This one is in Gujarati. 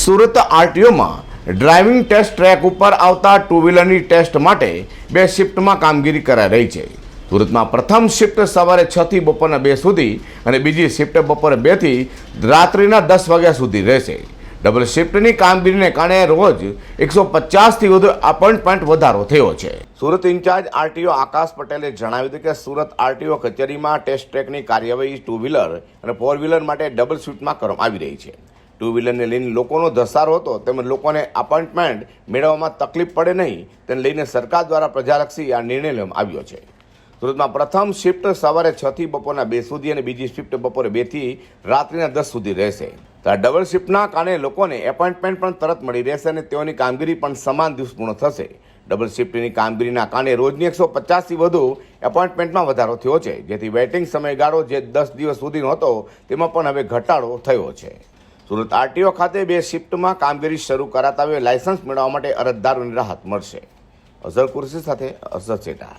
સુરત આરટીઓમાં ડ્રાઇવિંગ ટેસ્ટ ટ્રેક ઉપર આવતા ટુ વ્હીલરની ટેસ્ટ માટે બે શિફ્ટમાં કામગીરી કરાઈ રહી છે. સુરતમાં પ્રથમ શિફ્ટ સવારે છથી બપોરના બે સુધી અને બીજી શિફ્ટ બપોરે બેથી રાત્રિના દસ વાગ્યા સુધી રહેશે. ડબલ શિફ્ટની કામગીરીને કારણે રોજ એકસો પચાસથી વધુ અપોઇન્ટમેન્ટ વધારો થયો છે. સુરત ઇન્ચાર્જ આરટીઓ આકાશ પટેલે જણાવ્યું હતું કે સુરત આરટીઓ કચેરીમાં ટેસ્ટ ટ્રેકની કાર્યવાહી ટુ વ્હીલર અને ફોર વ્હીલર માટે ડબલ શિફ્ટમાં કરવામાં આવી રહી છે. ટુ વ્હીલરને લઈને લોકોનો ધસારો હતો, તેમજ લોકોને અપોઇન્ટમેન્ટ મેળવવામાં તકલીફ પડે નહીં, તેને લઈને સરકાર દ્વારા પ્રજાલક્ષી આ નિર્ણય લેવામાં આવ્યો છે. સુરતમાં પ્રથમ શિફ્ટ સવારે છ થી બપોરના બે સુધી અને બીજી શિફ્ટ બપોરે બેથી રાત્રિના દસ સુધી રહેશે. ડબલ શિફ્ટના કારણે લોકોને એપોઇન્ટમેન્ટ પણ તરત મળી રહેશે અને તેઓની કામગીરી પણ સમાન દિવસ પૂર્ણ થશે. ડબલ શિફ્ટની કામગીરીના કારણે રોજની એકસો પચાસથી વધુ એપોઇન્ટમેન્ટમાં વધારો થયો છે, જેથી વેઇટિંગ સમયગાળો જે દસ દિવસ સુધીનો હતો તેમાં પણ હવે ઘટાડો થયો છે. સુરત આરટીઓ ખાતે બે શિફ્ટમાં કામગીરી શરૂ કરાતા હવે લાયસન્સ મેળવવા માટે અરજદારોને રાહત મળશે. અઝર કુરશી સાથે અઝર ચેટા.